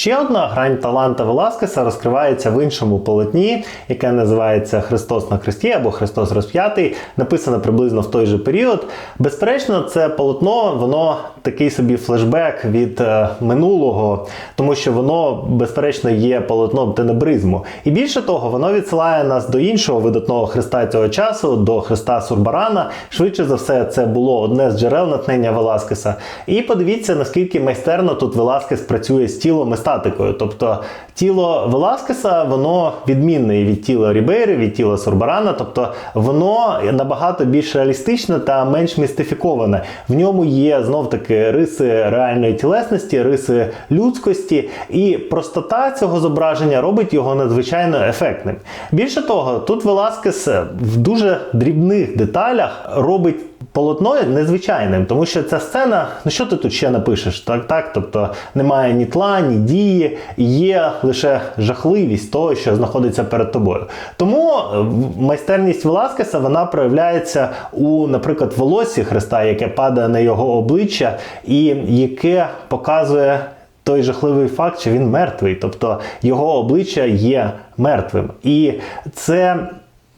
Ще одна грань таланта Веласкеса розкривається в іншому полотні, яке називається Христос на Христі або Христос розп'ятий, написано приблизно в той же період. Безперечно, це полотно, воно такий собі флешбек від е, минулого, тому що воно, безперечно, є полотном тенебризму. І більше того, воно відсилає нас до іншого видатного Христа цього часу, до Христа Сурбарана. Швидше за все, це було одне з джерел натхнення Веласкеса. І подивіться, наскільки майстерно тут Веласкес працює з тілом і статикою. Тобто тіло Веласкеса, воно відмінне від тіла Рібейри, від тіла Сурбарана, тобто воно набагато більш реалістичне та менш містифіковане. В ньому є знов таки риси реальної тілесності, риси людськості, і простота цього зображення робить його надзвичайно ефектним. Більше того, тут Веласкес в дуже дрібних деталях робить. Полотно незвичайним, тому що ця сцена, ну що ти тут ще напишеш? Так, так, тобто немає ні тла, ні дії, є лише жахливість того, що знаходиться перед тобою. Тому е, майстерність Веласкеса вона проявляється у, наприклад, волосі Христа, яке падає на його обличчя, і яке показує. Той жахливий факт, що він мертвий, тобто його обличчя є мертвим. І це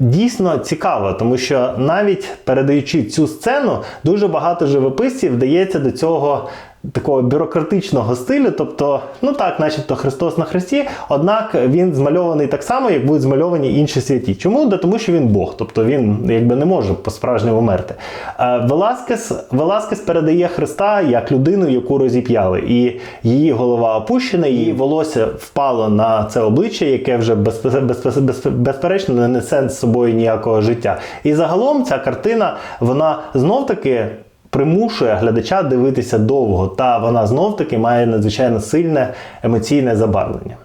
дійсно цікаво, тому що навіть передаючи цю сцену, дуже багато живописців вдається до цього. Такого бюрократичного стилю, тобто, ну так, начебто Христос на Христі, однак він змальований так само, як будуть змальовані інші святі. Чому? Да тому що він Бог, тобто він якби не може по-справжньому мерти. Е, Веласкес, Веласкес передає Христа як людину, яку розіп'яли, і її голова опущена, її волосся впало на це обличчя, яке вже безпе- безпе- безпе- безперечно не несе з собою ніякого життя. І загалом ця картина, вона знов таки примушує глядача дивитися довго, та вона знов таки має надзвичайно сильне емоційне забарвлення.